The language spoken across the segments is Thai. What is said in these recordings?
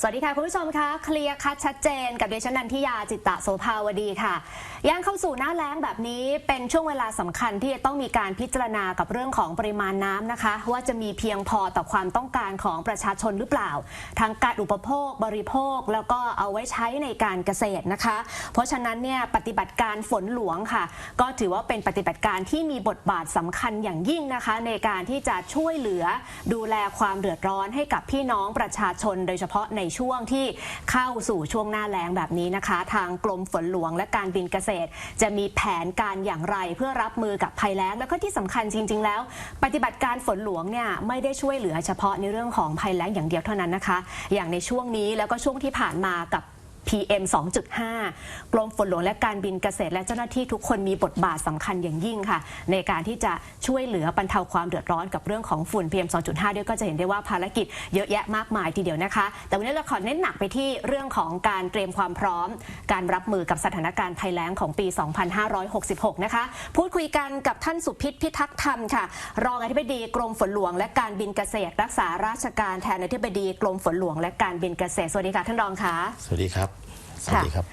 สวัสดีค่ะ คุณผู้ชมคะเคลียร์คัดชัดเจนกับเดชนันทิยาจิตตะโสภาวดีค่ะย่างเข้าสู่หน้าแล้งแบบนี้เป็นช่วงเวลาสำคัญที่จะต้องมีการพิจารณากับเรื่องของปริมาณน้ำนะคะ ว่าจะมีเพียงพอต่อความต้องการของประชาชนหรือเปล่าทางการอุปโภคบริโภค แล้วก็เอาไว้ใช้ในการเกษตรนะคะ เพราะฉะนั้นเนี่ยปฏิบัติการฝนหลวงค่ะ ก็ถือว่าเป็นปฏิบัติการที่มีบทบาทสำคัญอย่างยิ่งนะคะ ในการที่จะช่วยเหลือดูแลความเดือดร้อนให้กับพี่น้องประชาชน โดยเฉพาะในช่วงที่เข้าสู่ช่วงหน้าแล้งแบบนี้นะคะ ทางกรมฝนหลวงและการบินเกษตร จะมีแผนการอย่างไรเพื่อรับมือกับภัยแล้ง แล้วก็ที่สำคัญจริง ๆ แล้ว ปฏิบัติการฝนหลวงเนี่ยไม่ได้ช่วยเหลือเฉพาะในเรื่องของภัยแล้งอย่างเดียวเท่านั้นนะคะ อย่างในช่วงนี้แล้วก็ช่วงที่ผ่านมากับ PM 2.5 กรมฝนหลวงและการบินเกษตร และเจ้าหน้าที่ทุกคนมีบทบาทสำคัญอย่างยิ่งค่ะ ในการที่จะช่วยเหลือบรรเทาความเดือดร้อนกับเรื่องของฝุ่น PM 2.5 ด้วยก็จะเห็นได้ว่าภารกิจเยอะแยะมากมายทีเดียวนะคะ แต่วันนี้เราขอเน้นหนักไปที่เรื่องของการเตรียมความพร้อม การรับมือกับสถานการณ์ภัยแล้งของปี 2566 นะคะ พูดคุยกันกับท่านสุพิษพิทักษ์ธรรมค่ะ รองอธิบดีกรมฝนหลวง และการบินเกษตร รักษาราชการแทนอธิบดีกรมฝนหลวง และการบินเกษตรสวัสดีค่ะท่านรองค่ะสวัสดีครับ สวัสดีครับ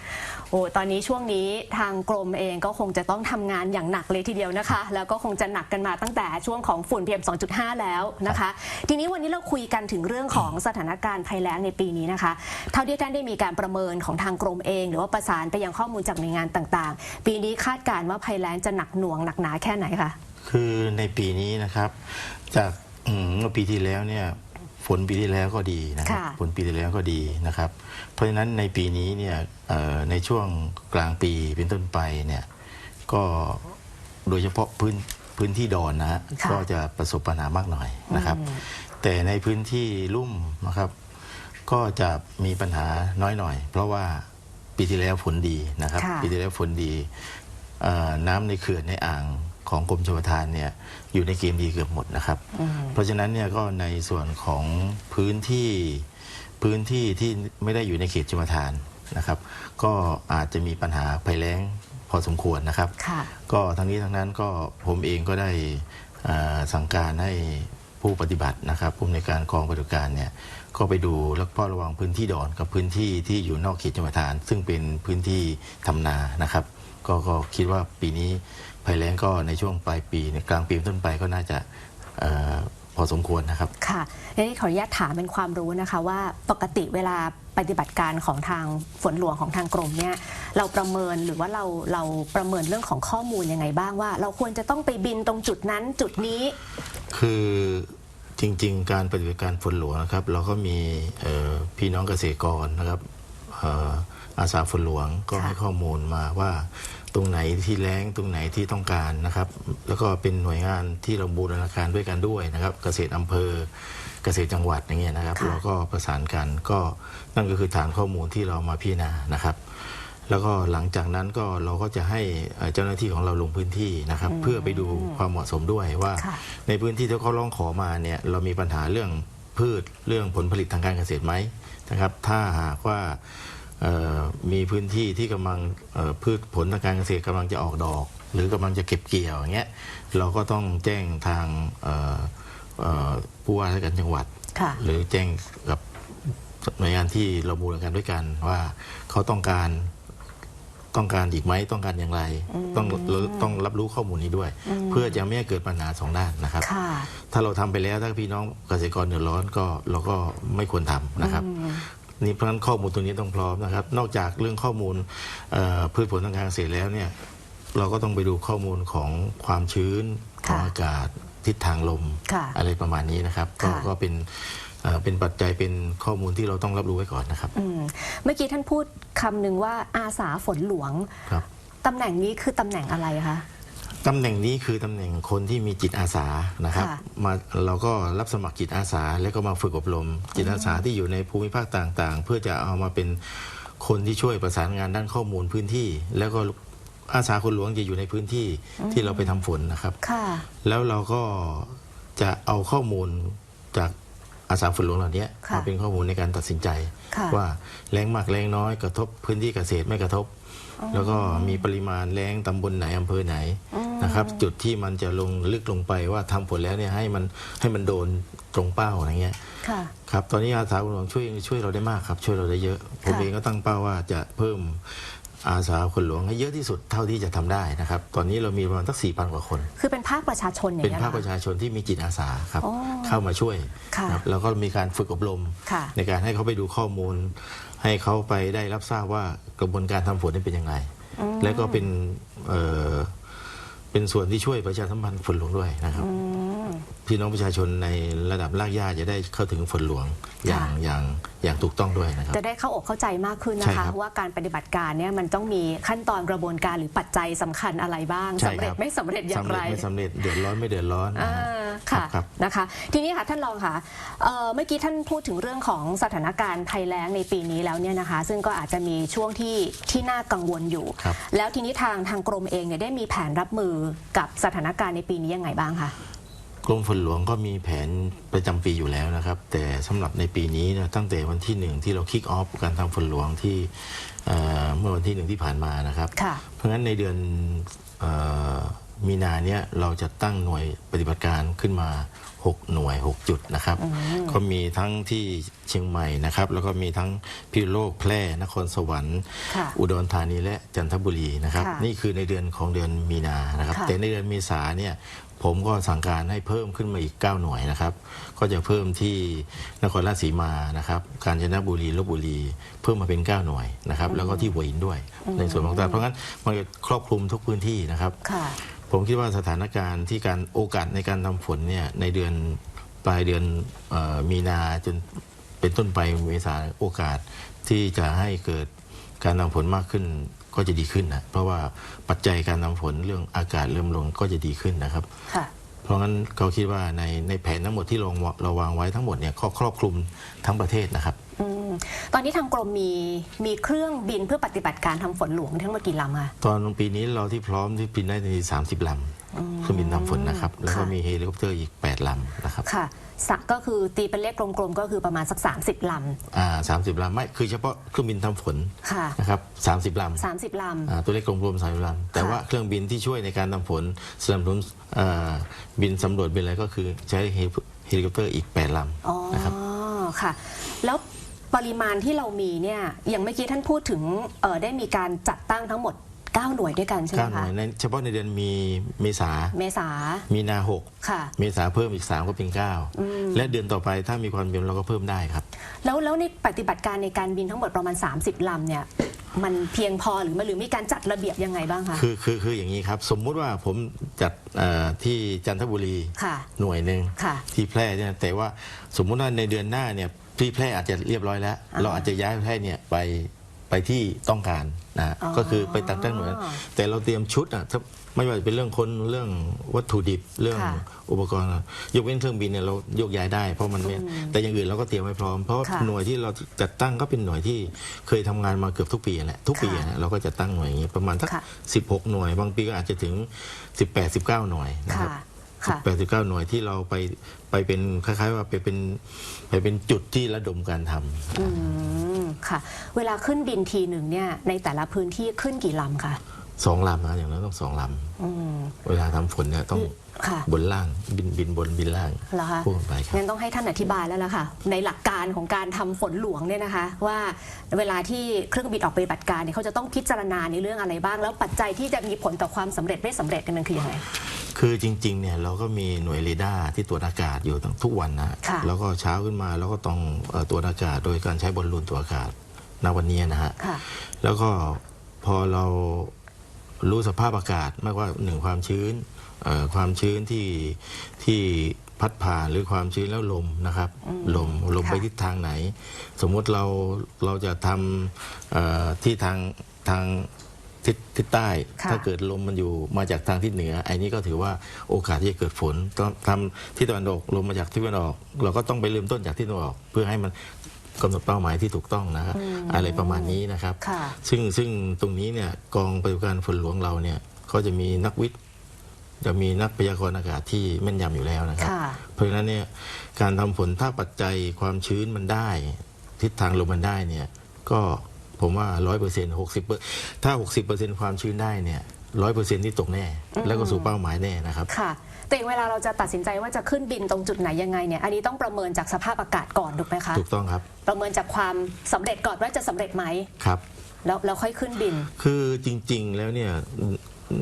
โอ้ตอนนี้ช่วงนี้ทางกรมเองก็คงจะต้องทำงานอย่างหนักเลยทีเดียวนะคะ แล้วก็คงจะหนักกันมาตั้งแต่ช่วงของฝุ่น PM 2.5 แล้วนะคะ ทีนี้วันนี้เราคุยกันถึงเรื่องของสถานการณ์ภัยแล้งในปีนี้นะคะ เท่าที่ท่านได้มีการประเมินของทางกรมเอง หรือว่าประสานไปยังข้อมูลจากหน่วยงานต่างๆ ปีนี้คาดการณ์ว่าภัยแล้งจะหนักหน่วงหนักหนาแค่ไหนคะ คือในปีนี้นะครับ จากอืมเมื่อปีที่แล้วเนี่ย ฝนปีที่แล้วก็ดีนะครับค่ะ ฝนปีที่แล้วก็ดีนะครับ เพราะฉะนั้นในปีนี้เนี่ยเอ่อในช่วงกลางปีเป็นต้นไปเนี่ยก็โดยเฉพาะพื้นพื้นที่ดอนนะฮะค่ะ ก็จะประสบปัญหามากหน่อยนะครับอืมแต่ในพื้นที่ลุ่มนะครับ ก็จะมีปัญหาน้อยหน่อย เพราะว่าปีที่แล้วฝนดีนะครับ ค่ะ ปีที่แล้วฝนดีเอ่อน้ำในเขื่อนในอ่าง ของกรมชลประทานเนี่ยอยู่ในเกณฑ์ดีเกือบหมดนะครับอืมเพราะฉะนั้นเนี่ยก็ในส่วนของพื้นที่พื้นที่ที่ไม่ได้อยู่ในเขตชลประทานนะครับ ก็อาจจะมีปัญหาภัยแล้งพอสมควรนะครับค่ะก็ทั้งนี้ทั้งนั้นก็ผมเองก็ได้เอ่อสั่งการให้ผู้ปฏิบัตินะครับผู้ในวยการกองปฏิบัติการเนี่ยก็ไปดูแล้วก็ระวังพื้นที่ดอนกับพื้นที่ที่อยู่นอกเขตจังหวัดทาน ซึ่งเป็นพื้นที่ทำนานะครับ ก็ก็คิดว่าปีนี้ ภัยแล้งก็ในช่วงปลายปีในยกลางปีเป็นต้นไปก็น่าจะเออพอสมควรนะครับ ค่ะทีนี้ขออนุญาตถามเป็นความรู้นะคะว่าปกติเวลาปฏิบัติการของทางฝนหลวงของทางกรมเนี่ยเราประเมินหรือว่าเราเราประเมินเรื่องของข้อมูลยังไงบ้างว่า เราควรจะต้องไปบินตรงจุดนั้นจุดนี้ คือจริงๆ การปฏิบัติการฝนหลวงนะครับ เราก็มีเอ่อพี่น้องเกษตรกรนะครับเอ่อ อาสาฝนหลวงก็ค่ะให้ข้อมูลมาว่าตรงไหนที่แล้งตรงไหนที่ต้องการนะครับ แล้วก็เป็นหน่วยงานที่เราบูรณาการด้วยกันด้วยนะครับ เกษตรอำเภอเกษตรจังหวัดอย่างเงี้ยนะครับค่ะเราก็ประสานกันก็นั่นก็คือฐานข้อมูลที่เรามาพิจารณานะครับ แล้วก็หลังจากนั้นก็เราก็จะให้เอ่อเจ้าหน้าที่ของเราลงพื้นที่นะครับ เพื่อไปดูความเหมาะสมด้วยว่าค่ะในพื้นที่ที่เขาร้องขอมาเนี่ยเรามีปัญหาเรื่องพืชเรื่องผลผลิตทางการเกษตรไหมนะครับ ถ้าหากว่าเอ่อ มีพื้นที่ที่กำลังเอ่อพืชผลทางการเกษตรกำลังจะออกดอก หรือกำลังจะเก็บเกี่ยวอย่างเงี้ยเราก็ต้องแจ้งทางเอ่อเอ่อผู้ว่าราชการจังหวัดค่ะหรือแจ้งกับหน่วยงานที่เราบูรณาการด้วยกันว่าเขาต้องการต้องการอีกไหมต้องการอย่างไร ต้องต้องรับรู้ข้อมูลนี้ด้วย เพื่อจะไม่ให้เกิดปัญหาสองด้านนะครับค่ะถ้าเราทำไปแล้วถ้าพี่น้องเกษตรกรเดือดร้อนก็เราก็ไม่ควรทำนะครับ นี่เพราะฉะนั้นข้อมูลตัวนี้ต้องพร้อมนะครับ นอกจากเรื่องข้อมูลเอ่อพืชผลทางการเกษตรแล้วเนี่ยเราก็ต้องไปดูข้อมูลของความชื้นของค่ะอากาศทิศทางลมค่ะอะไรประมาณนี้นะครับ ก็ค่ะก็เป็นเอ่อเป็นปัจจัยเป็นข้อมูลที่เราต้องรับรู้ไว้ก่อนนะครับอืมเมื่อกี้ท่านพูดคำหนึ่งว่าอาสาฝนหลวงครับตำแหน่งนี้คือตำแหน่งอะไรคะ ตำแหน่งนี้คือตำแหน่งคนที่มีจิตอาสานะครับค่ะมาเราก็รับสมัครจิตอาสาแล้วก็มาฝึกอบรม จิตอาสาที่อยู่ในภูมิภาคต่างๆ เพื่อจะเอามาเป็นคนที่ช่วยประสานงานด้านข้อมูลพื้นที่ แล้วก็อาสาคนหลวงจะอยู่ในพื้นที่ที่เราไปทำฝนนะครับ ค่ะ แล้วเราก็จะเอาข้อมูลจากอาสาฝนหลวงเหล่านี้ค่ะมาเป็นข้อมูลในการตัดสินใจ ค่ะ ว่าแรงมากแรงน้อยกระทบพื้นที่เกษตรไม่กระทบ แล้วก็มีปริมาณแรงตำบลไหนอำเภอไหน นะครับจุดที่มันจะลงลึกลงไปว่าทำผลแล้วเนี่ยให้มันให้มันโดนตรงเป้าอะไรเงี้ยค่ะครับตอนนี้อาสาคนหลวงช่วยช่วยเราได้มากครับ ช่วยเราได้เยอะ ผมค่ะเองก็ตั้งเป้าว่าจะเพิ่มอาสาคนหลวงให้เยอะที่สุดเท่าที่จะทำได้นะครับ ตอนนี้เรามีประมาณสักสี่พันกว่าคน คือเป็นภาคประชาชนอย่างเป็นนี้ยภาคหอประชาชนที่มีจิตอาสาครับอ๋อเข้ามาช่วยค่ะครับแล้วก็มีการฝึกอบรมค่ะในการให้เขาไปดูข้อมูล ให้เขาไปได้รับทราบว่ากระบวนการทำฝนนี่เป็นยังไง และก็เป็น เอ่อเป็นส่วนที่ช่วยประชาสัมพันธ์ฝนหลวงด้วยนะครับอืมพี่น้องประชาชนในระดับรากหญ้าจะได้เข้าถึงฝนหลวงอย่างค่ะอย่างอย่างถูกต้องด้วยนะครับ จะได้เข้าอกเข้าใจมากขึ้นใช่นะครัคะบว่าการปฏิบัติการเนี่ยมันต้องมีขั้นตอนกระบวนการหรือปัจจัยสำคัญอะไรบ้างใช่สำเร็จครับไม่สำเร็จอย่างสำไรเร็จไม่สำเร็จเดือดร้อนไม่เดือดร้อนนะอ่าฮะ ค่ะครับนะคะ ทีนี้ค่ะท่านรองค่ะเอ่อเมื่อกี้ท่านพูดถึงเรื่องของสถานการณ์ภัยแล้งในปีนี้แล้วเนี่ยนะคะ ซึ่งก็อาจจะมีช่วงที่ที่น่ากังวลอยู่ ครับ แล้วทีนี้ทางทางกรมเองเนี่ยได้มีแผนรับมือกับสถานการณ์ในปีนี้ยังไงบ้างคะ กรมฝนหลวงก็มีแผนประจำปีอยู่แล้วนะครับ แต่สำหรับในปีนี้เนยตั้งแต่วันที่หนึ่งที่เราคิกออฟการทำฝนหลวงที่เอ่อเมื่อวันที่หนึ่งที่ผ่านมานะครับ ค่ะ เพราะงั้นในเดือนเออ มีนาเนี้ยเราจะตั้งหน่วยปฏิบัติการขึ้นมา 6 หน่วย 6 จุดนะครับก็มีทั้งที่เชียงใหม่นะครับแล้วก็มีทั้งพิษณุโลกแพร่นครสวรรค์ค่ะอุดรธานีและจันทบุรีนะครับค่ะนี่คือในเดือนของเดือนมีนานะครับค่ะแต่ในเดือนเมษาเนี่ยผมก็สั่งการให้เพิ่มขึ้นมาอีก 9 หน่วยนะครับ ก็จะเพิ่มที่นครราชสีมานะครับ กาญจนบุรีลบบุรี เพิ่มมาเป็น 9 หน่วยนะครับ แล้วก็ที่หัวหินด้วย ในส่วนของตราดเพราะงั้นมันจะครอบคลุมทุกพื้นที่นะครับค่ะผมคิดว่าสถานการณ์ที่การโอกาสในการทำฝนเนี่ยในเดือนปลายเดือนเออมีนาจนเป็นต้นไปเมษาโอกาสที่จะให้เกิดการทำฝนมากขึ้นก็จะดีขึ้นนะเพราะว่าปัจจัยการทำฝนเรื่องอากาศเริ่มลงก็จะดีขึ้นนะครับค่ะเพราะงั้นเขาคิดว่าในในแผนทั้งหมดที่เราเราวางไว้ทั้งหมดเนี่ยก็ครอบคลุมทั้งประเทศนะครับอืมตอนนี้ทางกรมมีมีเครื่องบินเพื่อปฏิบัติการทำฝนหลวงทั้งหมดกี่ลำคะตอนปีนี้เราที่พร้อมที่บินได้ในสามสิบลำ เครื่องบินทำฝนนะครับ แล้วก็ค่ะ มีเฮลิคอปเตอร์อีกแปดลำนะครับค่ะสักก็คือตีเป็นเลขกลมๆก็คือประมาณสัก 30 ลอ่าสามสิบลำไม่คือเฉพาะเครื่องบินทำฝนำค่ะ นะครับสามสิบลำ30 ล อ่าตัวเลขกลมๆสามสิบลำแต่ว่าเครื่องบินที่ช่วยในการทำฝนสนับสนุนอ่าบินสำรวจบินอะไรก็คือใช้เฮลิเฮลิคอปเตอร์อีกแปดลำ อ๋อำนะครับ ค่ะ แล้วปริมาณที่เรามีเนี่ย อย่างเมื่อกี้ท่านพูดถึงเออได้มีการจัดตั้งทั้งหมด 9 หน่วยด้วยกันใช่ไหมเก้าหน่คะวยในเฉพาะในเดือนมีเมษา เมษามีนาหกค่ะ เมษาเพิ่มอีก 3 ก็เป็น9และเดือนต่อไปถ้ามีความจำเป็นเราก็เพิ่มได้ครับ แล้วแล้วในปฏิบัติการในการบินทั้งหมดประมาณ 30 ลำเนี่ย มันเพียงพอหรือมันหรือมีการจัดระเบียบยังไงบ้างคะ คือคือคืออย่างนี้ครับ สมมุติว่าผมจัดเอ่อที่จันทบุรีค่ะหน่วยหนึ่งค่ะที่แพร่เนี่ยแต่ว่าสมมุติว่าในเดือนหน้าเนี่ยที่แพร่อาจจะเรียบร้อยแล้ว อ่า เราอาจจะย้ายแพร่เนี่ยไป ไปที่ต้องการนะอ๋อก็คือไปตัดตั้งหน่วยแต่เราเตรียมชุดอะถ้าไม่ว่าจะเป็นเรื่องคนเรื่องวัตถุดิบเรื่องค่ะอุปกรณ์อะยกเว้นเครื่องบินเนี่ยเราโยกย้ายได้เพราะมันไม่แต่อย่างอื่นเราก็เตรียมไว้พร้อม เพราะว่าค่ะหน่วยที่เราจัดตั้งก็เป็นหน่วยที่เคยทำงานมาเกือบทุกปีแหละทุกปีค่ะอะเราก็จะตั้งหน่วยอย่างนี้ประมาณสักค่ะสิบหกหน่วย บางปีก็อาจจะถึงสิบแปดสิบเก้าหน่วยนะครับ ค่ะค่ะแปดสิบเก้าหน่วยที่เราไปไปเป็นคล้ายๆว่าไปเป็นไปเป็นจุดที่ระดมการทำอืมค่ะ เวลาขึ้นบินทีหนึ่งเนี่ยในแต่ละพื้นที่ขึ้นกี่ลำคะสองลำนะอย่างนั้นต้องสองลอืมำเวลาทำฝนเนี่ยต้อง ค่ะบนล่างบินบินบนบินล่างเหรอคะพูดไปครับงั้นต้องให้ท่านอธิบายแล้วล่ะค่ะ ในหลักการของการทำฝนหลวงเนี่ยนะคะ ว่าเวลาที่เครื่องบินออกปฏิบัติการเนี่ยเขาจะต้องพิจารณาในเรื่องอะไรบ้าง แล้วปัจจัยที่จะมีผลต่อความสำเร็จไม่สำเร็จกันมันคือยังไง คือจริงๆเนี่ยเราก็มีหน่วยเรดาร์ที่ตรวจอากาศอยู่ทั้งทุกวันนะค่ะ แล้วก็เช้าขึ้นมาเราก็ต้องเอ่อตรวจอากาศโดยการใช้บอลลูนตรวจอากาศณวันนี้นะฮะ ค่ะ แล้วก็พอเรารู้สภาพอากาศไม่ว่าหนึ่งความชื้นเอ่อ ความชื้นที่ที่พัดผ่านหรือความชื้นแล้วลมนะครับ ลมลมค่ะไปทิศทางไหน สมมุติเราเราจะทำเอ่อที่ทางทางทิศทิศใต้ค่ะถ้าเกิดลมมันอยู่มาจากทางทิศเหนือไอ้นี้ก็ถือว่าโอกาสที่จะเกิดฝนต้องทำที่ตะวันออกลมมาจากทิศตะวันออก เราก็ต้องไปเริ่มต้นจากที่ตะวันออกเพื่อให้มันกำหนดเป้าหมายที่ถูกต้องนะครับอะไรประมาณนี้นะครับค่ะซึ่งซึ่งตรงนี้เนี่ยกองปฏิบัติการฝนหลวงเราเนี่ยก็จะมีนักวิทย์ จะมีนักพยากรณ์อากาศที่แม่นยำอยู่แล้วนะครับค่ะเพราะฉะนั้นเนี่ยการทำฝนถ้าปัจจัยความชื้นมันได้ ทิศทางลมมันได้เนี่ยก็ผมว่าร้อยเปอร์เซ็นต์หกสิบถ้าหกสิบเปอร์เซ็นต์ความชื้นได้เนี่ยร้อยเปอร์เซ็นต์ที่ตกแน่ แล้วก็สู่เป้าหมายแน่นะครับค่ะแต่เวลาเราจะตัดสินใจว่าจะขึ้นบินตรงจุดไหนยังไงเนี่ยอันนี้ต้องประเมินจากสภาพอากาศก่อนถูกไหมคะถูกต้องครับ ประเมินจากความสำเร็จก่อนว่าจะสำเร็จไหมครับแล้วแล้วค่อยขึ้นบิน คือจริง ๆ แล้วเนี่ย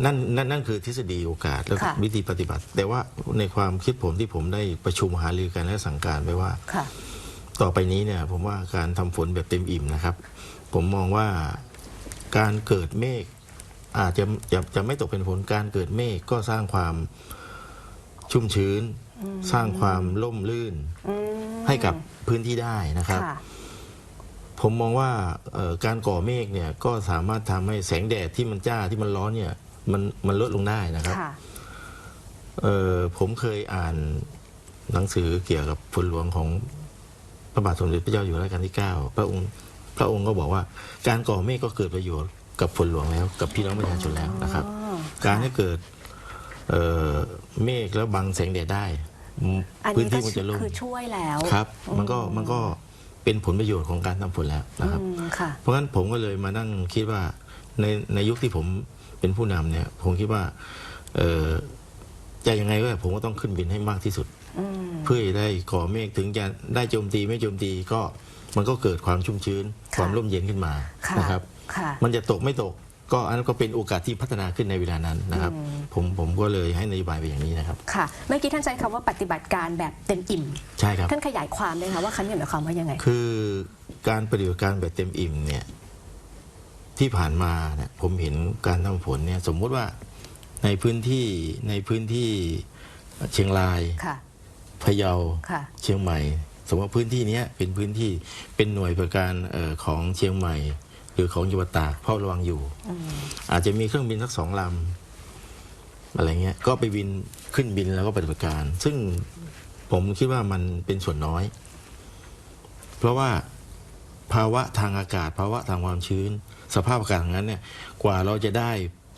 นั่นนั่นนั่นคือทฤษฎีโอกาสและค่ะวิธีปฏิบัติ แต่ว่าในความคิดผมที่ผมได้ประชุมหารือกันและสั่งการไปว่า ค่ะ ต่อไปนี้เนี่ยผมว่าการทำฝนแบบเต็มอิ่มนะครับ ผมมองว่าการเกิดเมฆอาจจะจะจะไม่ตกเป็นฝนการเกิดเมฆก็สร้างความชุ่มชื้น สร้างความล่มลื่นอืมให้กับพื้นที่ได้นะครับ ค่ะ ผมมองว่าเอ่อการก่อเมฆเนี่ยก็สามารถทำให้แสงแดดที่มันจ้าที่มันร้อนเนี่ย มันมันลดลงได้นะครับค่ะ เอ่อผมเคยอ่านหนังสือเกี่ยวกับฝนหลวงของพระบาทสมเด็จพระเจ้าอยู่หัวรัชกาลที่ 9 พระองค์พระองค์ก็บอกว่าการก่อเมฆก็เกิดประโยชน์กับฝนหลวงแล้ว กับพี่น้องประชาชนแล้วนะครับ อ๋อ การให้เกิดเอ่อเมฆแล้วบังแสงแดดได้อันพื้นนี้ก็ที่มันจะลุ่มคือช่วยแล้วครับ มันก็มันก็เป็นผลประโยชน์ของการทำฝนแล้วนะครับ อืมค่ะ เพราะงั้นผมก็เลยมานั่งคิดว่าในในยุคที่ผม เป็นผู้นำเนี่ยผมคิดว่าเออจะยังไงก็ได้ผมก็ต้องขึ้นบินให้มากที่สุด อืม เพื่อจะได้ก่อเมฆถึงจะได้โจมตีไม่โจมตีก็มันก็เกิดความชุ่มชื้น ค่ะ ความร่มเย็นขึ้นมาค่ะนะครับ ค่ะ มันจะตกไม่ตก ก็อันนั้นก็เป็นโอกาสที่พัฒนาขึ้นในเวลานั้นนะครับ อืม ผมผมก็เลยให้นโยบายไปอย่างนี้นะครับ ค่ะ เมื่อกี้ท่านใช้คำว่าปฏิบัติการแบบเต็มอิ่ม ใช่ครับ ท่านขยายความเลยค่ะว่าคันนี้หมายความว่ายังไง คือการปฏิบัติการแบบเต็มอิ่มเนี่ย ที่ผ่านมาเนี่ยผมเห็นการทำฝนเนี่ยสมมุติว่าในพื้นที่ในพื้นที่เชียงรายค่ะ พะเยาค่ะ เชียงใหม่ สมมติว่าพื้นที่เนี้ยเป็นพื้นที่เป็นหน่วยประการเอ่อของเชียงใหม่ หรือของจังหวัดตากเฝ้าระวังอยู่ อืมอาจจะมีเครื่องบินสักสองลำอะไรเงี้ยก็ไปบินขึ้นบินแล้วก็ปฏิบัติการ ซึ่งผมคิดว่ามันเป็นส่วนน้อย เพราะว่า ภาวะทางอากาศ ภาวะทางความชื้น สภาพอากาศอย่างนั้นเนี่ยกว่าเราจะได้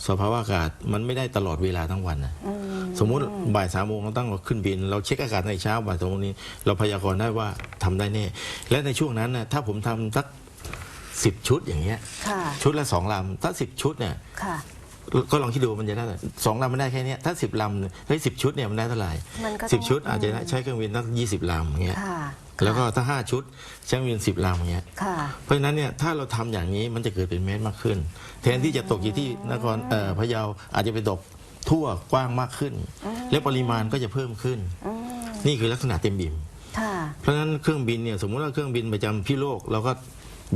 สภาวะอากาศมันไม่ได้ตลอดเวลาทั้งวันนะอืมสมมุติบ่ายสามโมงเราตั้งเราขึ้นบิน เราเช็คอากาศในเช้าบ่ายสามโมงนี้ เราพยากรณ์ได้ว่าทำได้แน่ และในช่วงนั้นนะถ้าผมทำสักสิบชุดอย่างเงี้ยค่ะชุดละสองลำถ้าสิบชุดเนี่ยค่ะ ก็ลองคิดดูมันจะได้เท่าไหร่สองลำมันได้แค่เนี้ยถ้าสิบลำเฮ้ยสิบชุดเนี่ยมันได้เท่าไหร่มันก็สิบต้องชุดอาจจะใช้เครื่องบินตั้งยี่สิบลำอย่างเงี้ยค่ะแล้วก็ถ้าห้าชุดใช้เครื่องบินสิบลำอย่างเงี้ย ค่ะ เพราะฉะนั้นเนี่ยถ้าเราทำอย่างนี้มันจะเกิดเป็นเมตรมากขึ้น แทนที่จะตกอยู่ที่นครเอ่อพะเยาอาจจะไปตกทั่วกว้างมากขึ้น และปริมาณก็จะเพิ่มขึ้น อืมนี่คือลักษณะเต็มบิ่ม ค่ะ เพราะฉะนั้นเครื่องบินเนี่ยสมมุติว่าเครื่องบินประจำพี่โลกเราก็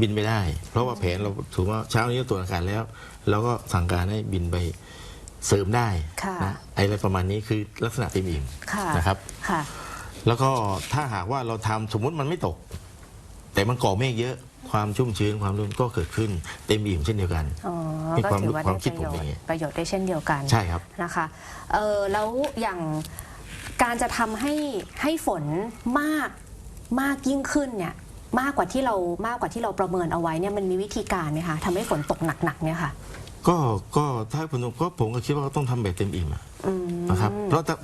บินไม่ได้ เพราะว่าแผนเราถือว่าเช้านี้ตรวจอากาศแล้ว เราก็สั่งการให้บินไปเสริมได้ค่ะนะไอ้อะไรประมาณนี้คือลักษณะเต็มอิ่มค่ะนะครับค่ะแล้วก็ถ้าหากว่าเราทำสมมุติมันไม่ตก แต่มันก่อเมฆเยอะความชุ่มชื้นความรุ่นก็เกิดขึ้นเต็มอิ่มเช่นเดียวกันอ๋อนี่ก็ความถือว่าความได้คิปดระผมโยชอย่างน์เงี้ยประโยชน์ได้เช่นเดียวกันใช่ครับนะคะเออแล้วอย่างการจะทำให้ให้ฝนมากมากยิ่งขึ้นเนี่ยมากกว่าที่เรามากกว่าที่เราประเมินเอาไว้เนี่ยมันมีวิธีการไหมคะทำให้ฝนตกหนักๆเนี่ยค่ะ ก็ก็ถ้าผมก็ผมก็คิดว่าต้องทำแบบเต็มอิ่มอะอืมนะครับเพราะถ้า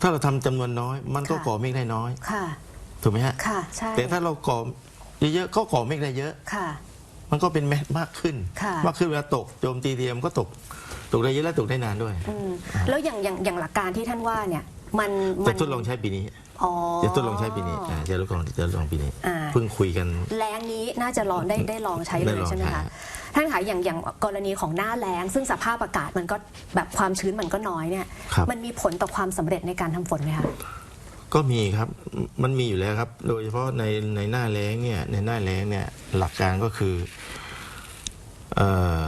ถ้าเราทำจำนวนน้อย มันก็ค่ะก่อเมฆได้น้อย ค่ะถูกไหมฮะค่ะใช่แต่ถ้าเราก่อเยอะๆก็ก่อเมฆได้เยอะ ค่ะ มันก็เป็นเม็ดมากขึ้น ค่ะ มากขึ้นเวลาตกโจมตีเทียมก็ตกตกได้เยอะและตกได้นานด้วย อืมแล้วอย่างอย่างอย่างหลักการที่ท่านว่าเนี่ยมันมัจะทดลองใช้ปีนี้ อ๋อ จะทดลองใช้ปีนี้อ่าจะทดลองจะทดลองปีนี้อ่า เพิ่งคุยกัน แรงนี้น่าจะลองได้ได้ลองใช้เลได้ยลองใช่ไหมใช้คะ ท่านคะอย่างอย่างกรณีของหน้าแล้ง ซึ่งสภาพอากาศมันก็แบบความชื้นมันก็น้อยเนี่ย ครับ มันมีผลต่อความสำเร็จในการทำฝนไหมคะ ก็มีครับ มันมีอยู่แล้วครับ โดยเฉพาะในในหน้าแล้งเนี่ย ในหน้าแล้งเนี่ยหลักการก็คือเอ่อ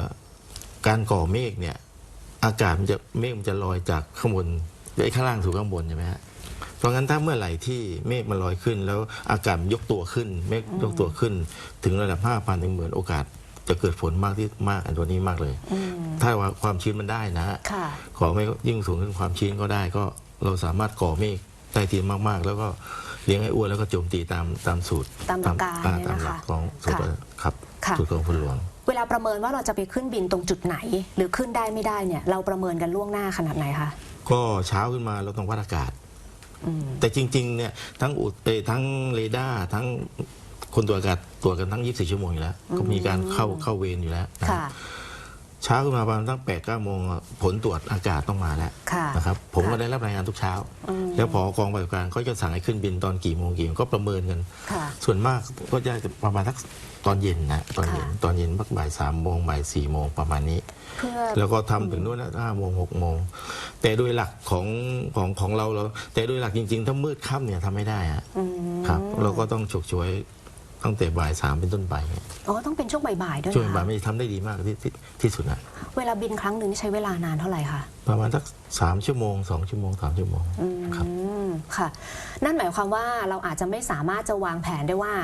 การก่อเมฆเนี่ย อากาศมันจะเมฆมันจะลอยจากข้างบนไอ้ข้างล่างสู่ข้างบนใช่ไหมฮะ เพราะงั้นถ้าเมื่อไหร่ที่เมฆมันลอยขึ้น แล้วอากาศมันยกตัวขึ้น เมฆยกตัวขึ้น ถึงระดับห้าพันถึงหมื่นโอกาส จะเกิดฝนมากที่มากอันตัวนี้มากเลยอืมถ้าว่าความชื้นมันได้นะฮะค่ะขอไม่ยิ่งสูงขึ้นความชื้นก็ได้ก็เราสามารถก่อเมฆใต้ทีมมากๆ แล้วก็เลี้ยงให้อ้วนแล้วก็โจมตีตามตามสูตรตามหลักการอ่เนี่ยตามนะคะหลักของสูตรค่ะครับค่ะสูตรของฝนหลวง เวลาประเมินว่าเราจะไปขึ้นบินตรงจุดไหน หรือขึ้นได้ไม่ได้เนี่ยเราประเมินกันล่วงหน้าขนาดไหนคะก็เช้าขึ้นมาเราต้องวัดอากาศอืมแต่จริงๆเนี่ยทั้งอุดเอยทั้งเรดาร์ทั้ง คนตรวจอากาศตรวจกันทั้ง 24 ชั่วโมงอยู่แล้ว ก็มีการเข้าเข้าเวรอยู่แล้วนะค่ะ เช้าขึ้นมาประมาณตั้งแปดเก้าโมงอะผลตรวจอากาศต้องมาแล้วค่ะนะครับผมก็ค่ะได้รับรายงานทุกเช้า อืม แล้วพอกองปฏิบัติการก็จะสั่งให้ขึ้นบินตอนกี่โมงกี่โมงก็ประเมินกัน ค่ะ ส่วนมากก็จะประมาณสักตอนเย็นนะตอนเย็นค่ะ ตอนเย็นสักบ่ายสามโมงบ่ายสี่โมงประมาณนี้ เพื่อ แล้วก็ทำถึงนู่นนะห้าโมงหกโมงแต่โดยหลักของของของเราเราแต่โดยหลักจริง ๆ ถ้ามืดค่ำเนี่ยทำไม่ได้ฮะอืม ครับ เราก็ต้องฉกฉวย ตั้งแต่บ่ายสามเป็นต้นไปอ๋อต้องเป็นช่วงบ่ายๆด้วยช่วยนะบ่ายคะไม่ทำได้ดีมากที่ที่ที่สุดนะเวลาบินครั้งหนึ่งนี่ใช้เวลานานเท่าไหร่คะประมาณสักสามชั่วโมงสองชั่วโมงสามชั่วโมงอืครับมค่ะ นั่นหมายความว่าเราอาจจะไม่สามารถจะวางแผนได้ว่า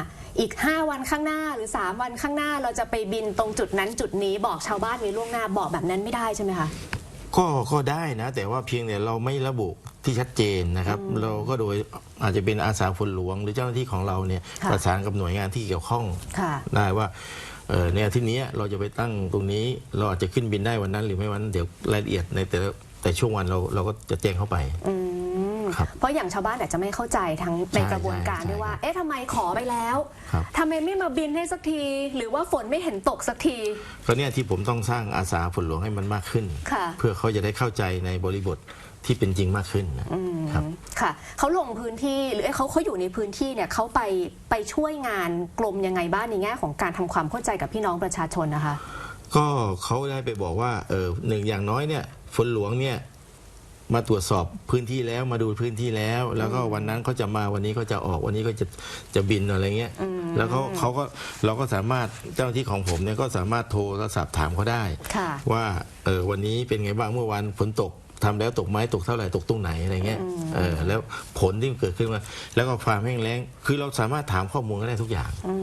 อีก 5 วันข้างหน้าหรือ 3 วันข้างหน้าเราจะไปบินตรงจุดนั้นจุดนี้บอกชาวบ้านไว้ล่วงหน้าบอกแบบนั้นไม่ได้ใช่ไหมคะก็ก็ได้นะ แต่ว่าเพียงแต่เราไม่ระบุ ที่ชัดเจนนะครับ เราก็โดยอาจจะเป็นอาสาฝนหลวง หรือเจ้าหน้าที่ของเราเนี่ยค่ะประสานกับหน่วยงานที่เกี่ยวข้องค่ะได้ว่าเออเนี่ยที่เนี้ยเราจะไปตั้งตรงนี้ เราอาจจะขึ้นบินได้วันนั้น หรือไม่วันนั้นเดี๋ยวรายละเอียดในแต่ละแต่ช่วงวันเราเราก็จะแจ้งเข้าไป อืมครับเพราะอย่างชาวบ้านอาจจะไม่เข้าใจทั้งในใช่กระบวนการใช่ด้วยว่า ใช่เอ๊ะทำไมขอไปแล้วครับ ทำไมไม่มาบินให้สักที หรือว่าฝนไม่เห็นตกสักที ก็เนี่ยที่ผมต้องสร้างอาสาฝนหลวงให้มันมากขึ้น ค่ะ เพื่อเขาจะได้เข้าใจในบริบท ที่เป็นจริงมากขึ้นนะ อืมครับ ค่ะเขาลงพื้นที่หรือเอ้ยเขาเขาอยู่ในพื้นที่เนี่ยเขาไปไปช่วยงานกลมยังไงบ้างในแง่ของการทำความเข้าใจกับพี่น้องประชาชนนะคะ ก็เขาได้ไปบอกว่าเออหนึ่งอย่างน้อยเนี่ยฝนหลวงเนี่ยมาตรวจสอบพื้นที่แล้วมาดูพื้นที่แล้ว แล้วก็วันนั้นเขาจะมาวันนี้เขาจะออกวันนี้ก็จะจะบินอะไรเงี้ยอืมแล้วเขาเขาก็เราก็สามารถเจ้าหน้าที่ของผมเนี่ยก็สามารถโทรศัพท์ถามเขาได้ ค่ะ ว่าเออวันนี้เป็นไงบ้างเมื่อวานฝนตก ทำแล้วตกไหมตกเท่าไหร่ตกตรงไหนอะไรเงี้ยอืมเออแล้วผลที่มันเกิดขึ้นมา แล้วก็ความแห้งแล้ง คือเราสามารถถามข้อมูลกันได้ทุกอย่าง อื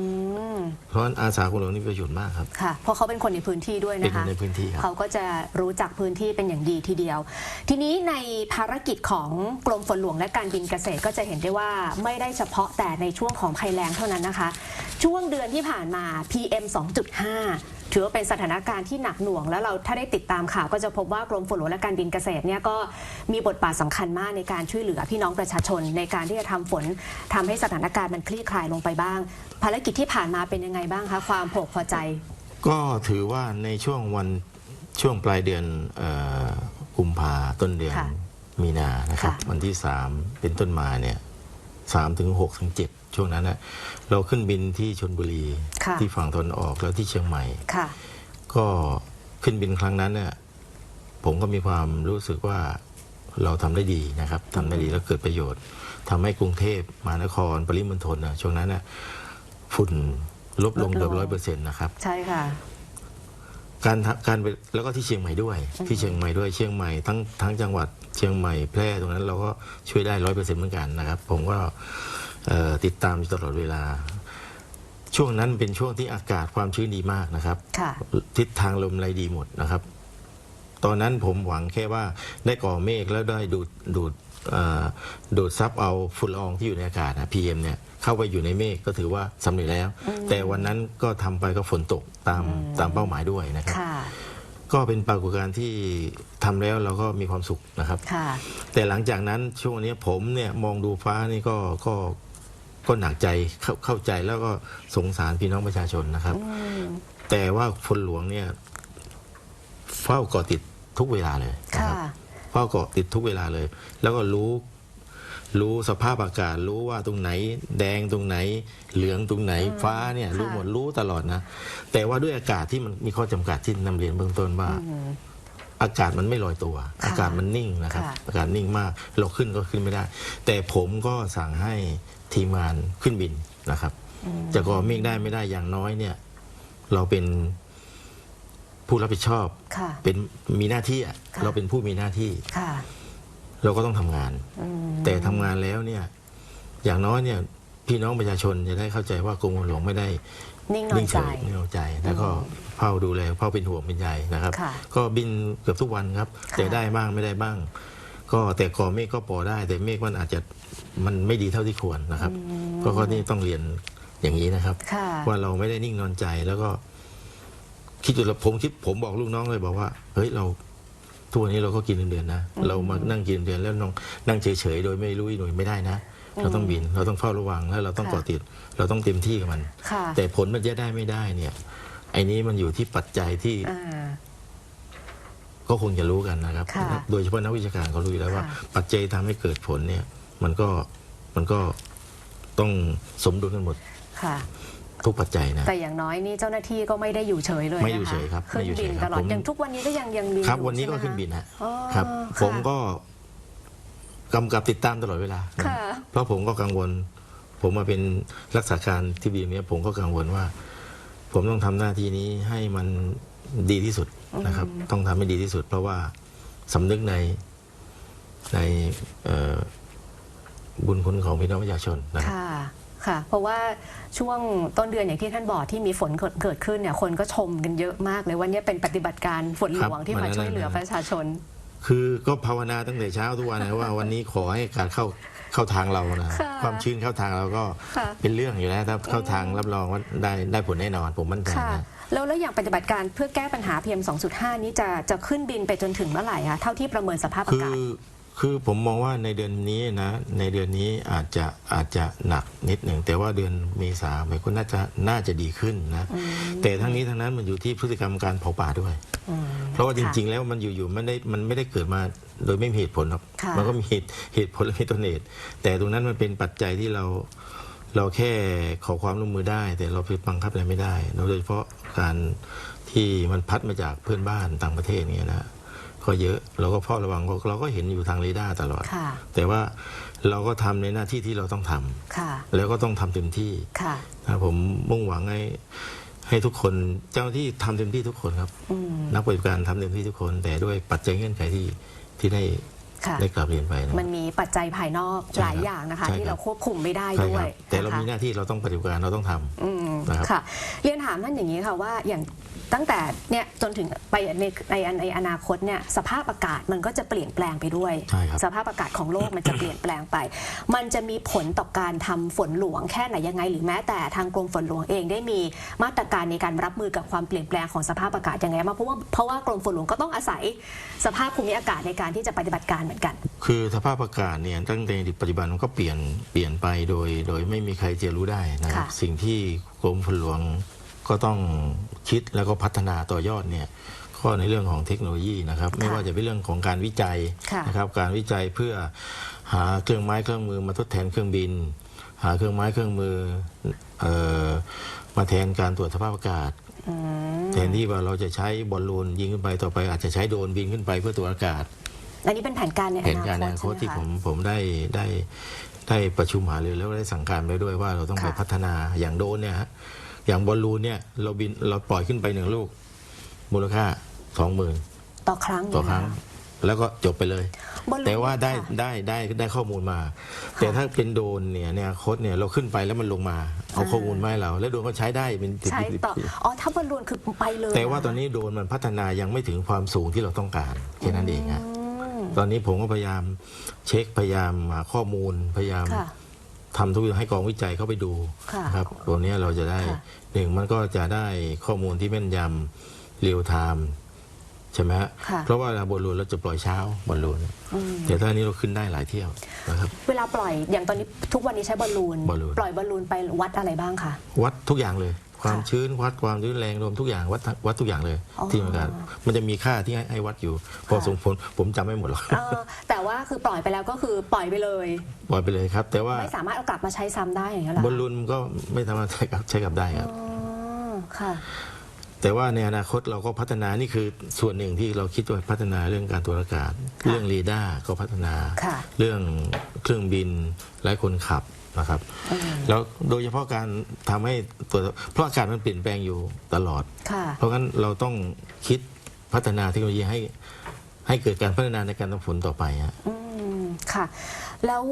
มเพราะฉะนั้นอาสาคนเหล่านี้มีประโยชน์มากครับ ค่ะ เพราะเขาเป็นคนในพื้นที่ด้วยเป็นนะคคะ นในพื้นที่ครับ เขาก็จะรู้จักพื้นที่เป็นอย่างดีทีเดียว ทีนี้ในภารกิจของกรมฝนหลวงและการบินเกษตรก็จะเห็นได้ว่าไม่ได้เฉพาะแต่ในช่วงของภัยแล้งเท่านั้นนะคะ ช่วงเดือนที่ผ่านมา PM 2.5 ถือว่าเป็นสถานการณ์ที่หนักหน่วง แล้วเราถ้าได้ติดตามข่าวก็จะพบว่ากรมฝนหลวงและการบินเกษตรเนี่ยก็มีบทบาทสำคัญมากในการช่วยเหลือพี่น้องประชาชน ในการที่จะทำฝนทำให้สถานการณ์มันคลี่คลายลงไปบ้าง ภารกิจที่ผ่านมาเป็นยังไงบ้างคะความโผกพอใจ ก็ถือว่าในช่วงวันช่วงปลายเดือนเอ่อกุมภาต้นเดือนค่ะมีนานะครับค่ะวันที่สามเป็นต้นมาเนี่ย สามถึงหกถึงเจ็ดช่วงนั้นนะเราขึ้นบินที่ชนบุรีค่ะที่ฝั่งตะวันออกแล้วที่เชียงใหม่ค่ะก็ขึ้นบินครั้งนั้นเนี่ยผมก็มีความรู้สึกว่าเราทำได้ดีนะครับทำได้ดีแล้วเกิดประโยชน์ทำให้กรุงเทพมหานครปริมณฑลนะช่วงนั้นน่ะฝุ่นลดลงลดลงเกือบร้อยเปอร์เซ็นต์นะครับ ใช่ค่ะ การทำการไปแล้วก็ที่เชียงใหม่ด้วย ที่เชียงใหม่ด้วยเชียงใหม่ทั้งทั้งจังหวัดเชียงใหม่แพร่ตรงนั้นเราก็ช่วยได้ร้อยเปอร์เซ็นต์เหมือนกันนะครับ ผมก็เอ่อติดตามอยู่ตลอดเวลา ช่วงนั้นเป็นช่วงที่อากาศความชื้นดีมากนะครับค่ะทิศทางลมอะไรดีหมดนะครับ ตอนนั้นผมหวังแค่ว่าได้ก่อเมฆแล้วได้ดูดดูดเอ่อดูดซับเอาฝุ่นละอองที่อยู่ในอากาศนะ PM เนี่ย เข้าไปอยู่ในเมฆก็ถือว่าสำเร็จแล้ว แต่วันนั้นก็ทำไปก็ฝนตกตามตามเป้าหมายด้วยนะครับค่ะก็เป็นปรากฏการณ์ที่ทำแล้วเราก็มีความสุขนะครับค่ะแต่หลังจากนั้นช่วงนี้ผมเนี่ยมองดูฟ้านี่ก็ก็ก็หนักใจเข้าเข้าใจแล้วก็สงสารพี่น้องประชาชนนะครับอืมแต่ว่าฝนหลวงเนี่ย เฝ้าเกาะติดทุกเวลาเลยนะค่ะครับเฝ้าเกาะติดทุกเวลาเลย แล้วก็รู้ รู้สภาพอากาศ รู้ว่าตรงไหน แดงตรงไหน เหลืองตรงไหนฟ้าเนี่ยค่ะรู้หมดรู้ตลอดนะ แต่ว่าด้วยอากาศที่มันมีข้อจำกัดที่นำเรียนเบื้องต้นว่าอืมอากาศมันไม่ลอยตัวค่ะอากาศมันนิ่งนะครับค่ะอากาศนิ่งมากเราขึ้นก็ขึ้นไม่ได้ แต่ผมก็สั่งให้ทีมงานขึ้นบินนะครับอืมจะก่อเมฆได้ไม่ได้อย่างน้อยเนี่ย เราเป็นผู้รับผิดชอบค่ะเป็นมีหน้าที่อะค่ะเราเป็นผู้มีหน้าที่ค่ะ เราก็ต้องทำงานอืมแต่ทำงานแล้วเนี่ยอย่างน้อยเนี่ยพี่น้องประชาชนจะได้เข้าใจว่ากรมหลวงไม่ได้นิ่งนอนิ่นงเฉใจยนิ่งนอนใจ แล้วก็เฝ้าดูแลเฝ้าเป็นห่วงเป็นใยนะครับ ค่ะก็บินเกือบทุกวันครับค่ะ แต่ได้บ้างไม่ได้บ้าง ก็แต่ก่อเมฆก็พอได้ แต่เมฆมันอาจจะมันไม่ดีเท่าที่ควรนะครับก็ก็นี่ต้องเรียนอย่างนี้นะครับ ค่ะ ว่าเราไม่ได้นิ่งนอนใจแล้วก็ คิดอยู่แล้วผมคิดผมบอกลูกน้องเลยบอกว่า เฮ้ยเรา ทุกวันนี้เราก็กินเงินเดือนนะ เรามานั่งกินเงินเดือนแล้วน้องนั่งเฉยๆโดยไม่รู้อีหน่วยไม่ได้นะ เราต้องบินเราต้องเฝ้าระวังแล้วเราต้องค่ะ เกาะติด เราต้องเต็มที่กับมัน ค่ะแต่ผลมันจะได้ไม่ได้เนี่ยไอ้นี้มันอยู่ที่ปัจจัยที่อ่า ก็คงจะรู้กันนะครับ ค่ะโดยเฉพาะนักวิชาการเขารู้อยู่แล้วว่า ค่ะ ปัจจัยทำให้เกิดผลเนี่ยมันก็มันก็ต้องสมดุลกันหมด ค่ะ ทุกปัจจัยนะ แต่อย่างน้อยนี่เจ้าหน้าที่ก็ไม่ได้อยู่เฉยเลยไม่อยู่นะคะเฉยครับขึ้ไม่นอยู่เฉบิยนครับตลอดผมอย่างทุกวันนี้ก็ยังยังบินครับอยู่วันนี้ก็ใช่ไหมขึ้นบินคะฮะอ๋อครับค่ะผมก็กำกับติดตามตลอดเวลานะค่ะเพราะผมก็กังวล ผมมาเป็นรักษาการที่บีเนี้ยผมก็กังวลว่า ผมต้องทำหน้าที่นี้ให้มันดีที่สุดนะครับ ต้องทำให้ดีที่สุด เพราะว่าสำนึกในในเอ่อบุญคุณของพี่น้องประชาชนนะครับ ค่ะค่ะ เพราะว่าช่วงต้นเดือนอย่างที่ท่านบอกที่มีฝนเกิดเกิดขึ้นเนี่ยคนก็ชมกันเยอะมากเลยว่าเนี่ยเป็นปฏิบัติการฝนหลวงครับที่วัมานนั้นช่วยเหลือนะประชาชน คือก็ภาวนาตั้งแต่เช้าทุกวันนะว่าวันนี้ขอให้การเข้าเข้าทางเรานะค่ะความชื้นเข้าทางเราก็ค่ะเป็นเรื่องอยู่แล้วถ้าเข้าทางรับรองว่าได้ได้ผลแน่นอนผมมั่นใจค่ะนะแล้วแล้วอย่างปฏิบัติการเพื่อแก้ปัญหา PM 2.5 นี้จะจะขึ้นบินไปจนถึงเมื่อไหร่คะเท่าที่ประเมินสภาพอาคืกาศอ คือผมมองว่าในเดือนนี้นะในเดือนนี้อาจจะอาจจะหนักนิดหนึ่งแต่ว่าเดือนเมษามันก็น่าจะน่าจะดีขึ้นนะ แต่ทั้งนี้ทั้งนั้นมันอยู่ที่พฤติกรรมการเผาป่าด้วย เพราะว่าจริง ๆ แล้วมันอยู่ๆมันได้มันไม่ได้เกิดมาโดยไม่มีเหตุผลหรอกค่ะมันก็มีเหตุเหตุผลและมีต้นเหตุแต่ตรงนั้นมันเป็นปัจจัยที่เราเราแค่ขอความร่วมมือได้ แต่เราไปบังคับอะไรไม่ได้โดยเฉพาะการที่มันพัดมาจากเพื่อนบ้านต่างประเทศเนี่ยนะ ก็เยอะ เราก็เฝ้าระวังเราก็เห็นอยู่ทางเรดาร์ตลอดค่ะแต่ว่าเราก็ทำในหน้าที่ที่เราต้องทำค่ะแล้วก็ต้องทำเต็มที่ค่ะนะผมมุ่งหวังให้ให้ทุกคนเจ้าหน้าที่ทำเต็มที่ทุกคนครับอืมนักปฏิบัติการทำเต็มที่ทุกคน แต่ด้วยปัจจัยเงื่อนไขที่ที่ได้ ค่ะได้กลับเรียนไปนะ มันมีปัจจัยภายนอกใช่หลายครับอย่างนะคะ ใช่ที่ครับเราควบคุมไม่ได้ใช่ด้วครัยบแต่เรานะคะมีหน้าที่เราต้องปฏิบัติการเราต้องทำ อืมนะครับ ค่ะ เรียนถามท่านอย่างนี้ค่ะว่าอย่างตั้งแต่เนี่ยจนถึงไปในในในอนาคตเนี่ยสภาพอากาศมันก็จะเปลี่ยนแปลงไปด้วย ใช่ครับ สภาพอากาศของโลกมันจะเปลี่ยนแปลงไป มันจะมีผลต่อการทำฝนหลวงแค่ไหนยังไง หรือแม้แต่ทางกรมฝนหลวงเองได้มีมาตรการในการรับมือกับความเปลี่ยนแปลงของสภาพอากาศยังไงมางเพราะว่าเพราะว่ากรมฝนหลวงก็ต้องอาศัยสภาพภูมิอากาศในการที่จะปฏิบัติการเหมือนกัน คือสภาพอากาศเนี่ยตั้งแต่ปัจจุบันมันก็เปลี่ยนเปลี่ยนไปโดย โดยไม่มีใครจะรู้ได้นะครับ ค่ะ สิ่งที่กรมฝนหลวงก็ต้องคิดแล้วก็พัฒนาต่อยอดเนี่ยก็ในเรื่องของเทคโนโลยีนะครับ ไม่ว่าจะเป็นเรื่องของการวิจัยค่ะนะครับการวิจัยเพื่อหาเครื่องไม้เครื่องมือมาทดแทนเครื่องบิน หาเครื่องไม้เครื่องมือเอ่อมาแทนการตรวจสภาพอากาศอืมแทนที่ว่าเราจะใช้บอลลูนยิงขึ้นไปต่อไปอาจจะใช้โดรนบินขึ้นไปเพื่อตรวจอากาศ อันนี้เป็นแผนการในแผนการในออนานาคคตตใช่ที่ไหผมคะ ผมได้ได้ได้ประชุมหารือแล้วก็ได้สั่งการไปด้วยว่าเราต้องไปค่ะ พัฒนาอย่างโดรนเนี่ยฮะอย่างบอลลูนเนี่ยเราบินเราปล่อยขึ้นไปหนึ่งลูก มูลค่าสองหมื่นต่อครั้งต่อครั้ง นะะแล้วก็จบไปเลยบอลลูนแต่ว่าได้ค่ะ ได้ได้ได้ข้อมูลมา แต่ถ้าเป็นโดรนเนี่ยเนี่ยโคดเนี่ยเราขึ้นไปแล้วมันลงมาเอาข้อมูลมาให้เรา แล้วโดรนก็ใช้ได้เป็นสิบใช้สิบต่ออ๋อถ้าบอลลูนคือไปเลยแต่ว่าะตอนนี้โดรนมันพัฒนายังไม่ถึงความสูงที่เราต้องการแค่นั้นเองฮะอืม ตอนนี้ผมก็พยายามเช็คพยายามหาข้อมูลพยายามค่ะ ทำทุกอย่างให้กองวิจัยเข้าไปดูค่ะนะครับตัวเนี้ยเราจะได้ค่ะ หนึ่งมันก็จะได้ข้อมูลที่แม่นยำเรียลไทม์ใช่ไหมฮะค่ะเพราะว่าเวลาบอลลูนเราจะปล่อยเช้าบอลลูนอืม แต่ถ้าอันนี้เราขึ้นได้หลายเที่ยวนะครับ เวลาปล่อยอย่างตอนนี้ทุกวันนี้ใช้บอลลูน บอลลูน ปล่อยบอลลูนไปวัดอะไรบ้างคะ วัดทุกอย่างเลย ความค่ะชื้นวัดความชื้นแรงรวมทุกอย่างวัดวัดทุกอย่างเลยอ๋อที่มันการมันจะมีค่าที่ให้ให้วัดอยู่ พอค่ะสมผลผมจำไม่หมดหรอกเออแต่ว่าคือปล่อยไปแล้วก็คือปล่อยไปเลย ปล่อยไปเลยครับ แต่ว่าไม่สามารถเอากลับมาใช้ซ้ำได้อย่างเงี้ยเหรอบอลลูนมันก็ไม่สามารถใช้กับใช้กับได้ครับอ๋อค่ะ แต่ว่าในอนาคตเราก็พัฒนานี่คือส่วนหนึ่งที่เราคิดว่าพัฒนาเรื่องการตรวจอากาศค่ะเรื่องเรดาร์ก็พัฒนาค่ะเรื่องเครื่องบินและคนขับนะครับอืมแล้วโดยเฉพาะการทำให้ตรวจเพราะอากาศมันเปลี่ยนแปลงอยู่ตลอดค่ะเพราะงั้นเราต้องคิดพัฒนาเทคโนโลยีให้ให้เกิดการพัฒนาในการทำฝนต่อไปฮะอืม ค่ะ แล้ว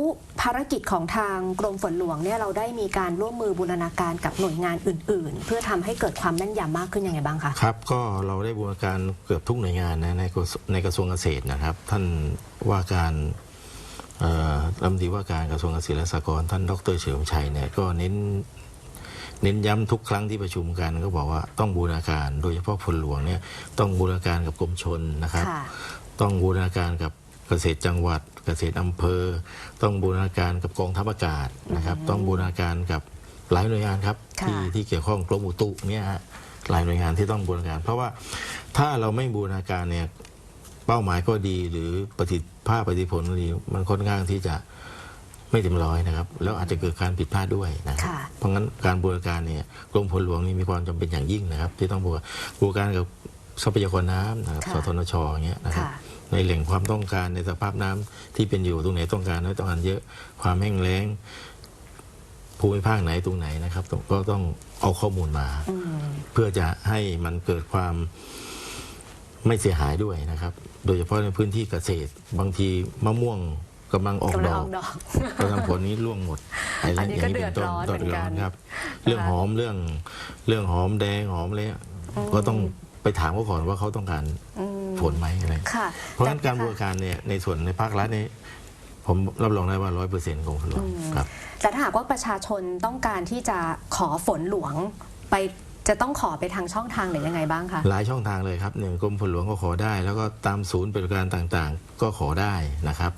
ภารกิจของทางกรมฝนหลวงเนี่ยเราได้มีการร่วมมือบูรณาการกับหน่วยงานอื่น ๆ เพื่อทำให้เกิดความแม่นยำมากขึ้นยังไงบ้างคะ ครับก็เราได้บูรณาการเกือบทุกหน่วยงานนะในกระทรวงในกระทรวงเกษตรนะครับ ท่านว่าการเอ่อรัฐมนตรีว่าการกระทรวงเกษตรและสหกรณ์ท่านดรเฉลิมชัยเนี่ยก็เน้นเน้นย้ำทุกครั้งที่ประชุมกันก็บอกว่าต้องบูรณาการ โดยเฉพาะพลหลวงเนี่ยต้องบูรณาการกับกรมชนนะครับ ค่ะ ต้องบูรณาการกับ เกษตรจังหวัด เกษตรอำเภอ ต้องบูรณาการกับกองทัพอากาศนะครับ ต้องบูรณาการกับหลายหน่วยงานครับค่ะที่ที่เกี่ยวข้องกรมอุตุเนี่ยฮะหลายหน่วยงานที่ต้องบูรณาการ เพราะว่าถ้าเราไม่บูรณาการเนี่ยเป้าหมายก็ดีหรือประสิทธิภาพประสิทธิผลก็ดีมันค่อนข้างที่จะไม่เต็มร้อยนะครับ แล้วอาจจะเกิดการผิดพลาดด้วยนะครับค่ะเพราะงั้นการบริการเนี่ยกรมฝนหลวงนี่มีความจำเป็นอย่างยิ่งนะครับ ที่ต้องบริบริการกับ ทรัพยากรน้ำนะครับค่ะ สทนชอย่างเงี้ยนะครับ ค่ะ ในแหล่งความต้องการในสภาพน้ำที่เป็นอยู่ตรงไหนต้องการน้อยต้องการเยอะความแห้งแล้งภูมิภาคไหนตรงไหนนะครับต้องก็ต้องเอาข้อมูลมา อืม เพื่อจะให้มันเกิดความไม่เสียหายด้วยนะครับ โดยเฉพาะในพื้นที่เกษตร บางทีมะม่วงกำลังออกกำดลังออกอกดอก กำลังผลนี้ร่วงหมดะไรอันนี้ก็ย่างเดือดร้อนเดือดเหมือนกัร้อนนครับนะคะเรื่องหอมเรื่องเรื่องหอมแดงหอมอะไรเนี่ยก็ต้อง ไปถามเขาก่อนว่าเขาต้องการอืมผลไหมอะไร ค่ะเพราะฉะนั้นการบแต่ริการเนี่ยในส่วนในภาครัฐเนี่ยผมรับรองได้ว่าร้อยเปอร์เซ็นต์ของฝนหลวงครับ แต่ถ้าหากว่าประชาชนต้องการที่จะขอฝนหลวงไปจะต้องขอไปทางช่องทางไหนยังไงบ้างคะหลายช่องทางเลยครับหนึ่งกรมฝนหลวงก็ขอได้ แล้วก็ตามศูนย์บริการต่างๆ ก็ขอได้นะครับ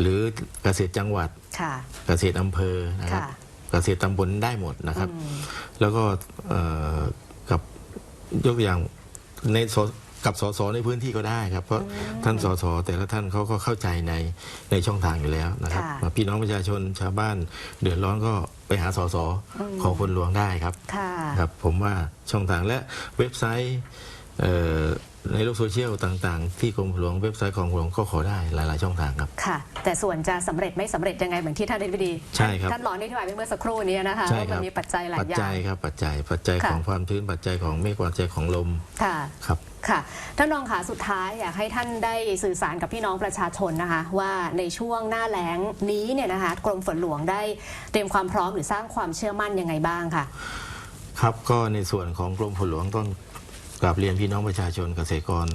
หรือเกษตรจังหวัดค่ะเกษตรอำเภอนะครับค่ะเกษตรตำบลได้หมดนะครับอืมแล้วก็เอ่อกับยกตัวอย่าง ในสกับสสในพื้นที่ก็ได้ครับ เพราะท่านสสแต่ละท่านเขาก็เข้าใจในในช่องทางอยู่แล้วนะครับ ค่ะว่าพี่น้องประชาชนชาวบ้านเดือดร้อนก็ไปหาสสขอฝนหลวงได้ครับค่ะ ครับ ผมว่าช่องทางและเว็บไซต์เอ่อ ในโลกโซเชียลต่างๆ ที่กรมหลวงเว็บไซต์ของหลวงก็ขอได้หลายๆช่องทางครับ ค่ะ แต่ส่วนจะสำเร็จไม่สำเร็จยังไงเหมือนที่ท่านอธิบดีใช่ครับท่านรองนี่ที่บายไปเมื่อสักครู่นี้นะคะใช่ว่าคมัรันบมีปัจจัยหลายปัจอย่าจังยครับปัจจัยปัจจัยค่ะของความชื้นปัจจัยของเมฆปัจจัยของลมค่ะครับค่ะท่านรองค่ะสุดท้ายอยากให้ท่านได้สื่อสารกับพี่น้องประชาชนนะคะ ว่าในช่วงหน้าแล้งนี้เนี่ยนะคะกรมฝนหลวงได้เตรียมความพร้อมหรือสร้างความเชื่อมั่นยังไงบ้างค่ะครับก็ในส่วนของกรมฝนหลวงต้อง กราบเรียนพี่น้องประชาชนเกษตรกร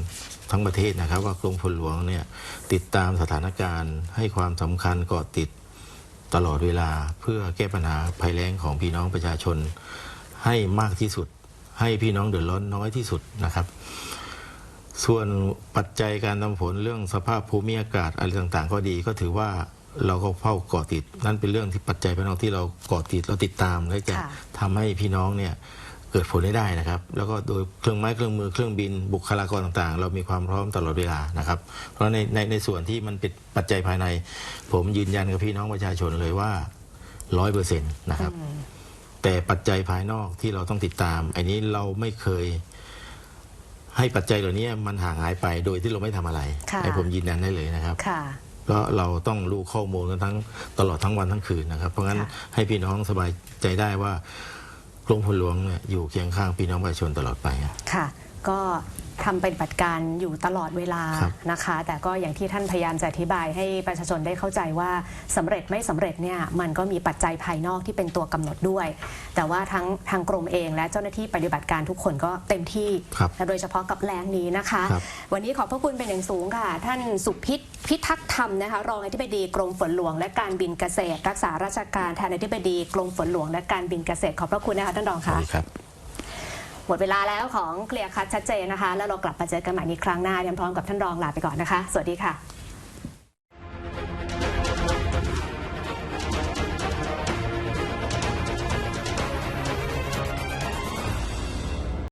ทั้งประเทศนะครับ ว่ากรมฝนหลวงเนี่ยติดตามสถานการณ์ให้ความสำคัญเกาะติดตลอดเวลาเพื่อแก้ปัญหาภัยแล้งของพี่น้องประชาชนให้มากที่สุด ให้พี่น้องเดือดร้อนน้อยที่สุดนะครับ ส่วนปัจจัยการทำฝนเรื่องสภาพภูมิอากาศอะไรต่างๆ ก็ดีก็ถือว่าเราก็เฝ้าเกาะติด นั่นเป็นเรื่องที่ปัจจัยภายนอกที่เราเกาะติดเราติดตามและจะค่ะทำให้พี่น้องเนี่ย เกิดผลได้ได้นะครับ แล้วก็โดยเครื่องไม้เครื่องมือเครื่องบินบุคลากรต่างๆ เรามีความพร้อมตลอดเวลานะครับ เพราะในในในส่วนที่มันเป็นปัจจัยภายใน ผมยืนยันกับพี่น้องประชาชนเลยว่าร้อยเปอร์เซ็นต์นะครับ แต่ปัจจัยภายนอกที่เราต้องติดตาม อันนี้เราไม่เคยให้ปัจจัยเหล่านี้มันห่างหายไปโดยที่เราไม่ทำอะไรค่ะให้ผมยืนยันได้เลยนะครับค่ะเพราะเราต้องรู้ข้อมูลกันทั้งตลอดทั้งวันทั้งคืนนะครับ เพราะงั้นค่ะให้พี่น้องสบายใจได้ว่า กรมพลหลวงเนี่ยอยู่เคียงข้างพี่น้องประชาชนตลอดไปครับค่ะ ก็ ทำเป็นปฏิบัติการอยู่ตลอดเวลาครับ นะคะ แต่ก็อย่างที่ท่านพยายามจะอธิบายให้ประชาชนได้เข้าใจว่าสำเร็จไม่สำเร็จเนี่ยมันก็มีปัจจัยภายนอกที่เป็นตัวกำหนดด้วย แต่ว่าทั้งทางกรมเองและเจ้าหน้าที่ปฏิบัติการทุกคนก็เต็มที่ ครับและโดยเฉพาะกับแรงนี้นะคะ ครับ วันนี้ขอบพระคุณเป็นอย่างสูงค่ะ ท่านสุพิษพิทักษ์ธรรมนะคะรองอธิบดีกรมฝนหลวง และการบินเกษตร รักษาราชการแทนอธิบดีกรมฝนหลวง และการบินเกษตรขอบพระคุณนะคะท่านรองสวัค่ะ สดีครับ หมดเวลาแล้วของเคลียร์คัดชัดเจนนะคะ แล้วเรากลับมาเจอกันใหม่ในครั้งหน้าเรียมพร้อมกับท่านรองลาไปก่อนนะคะ สวัสดีค่ะ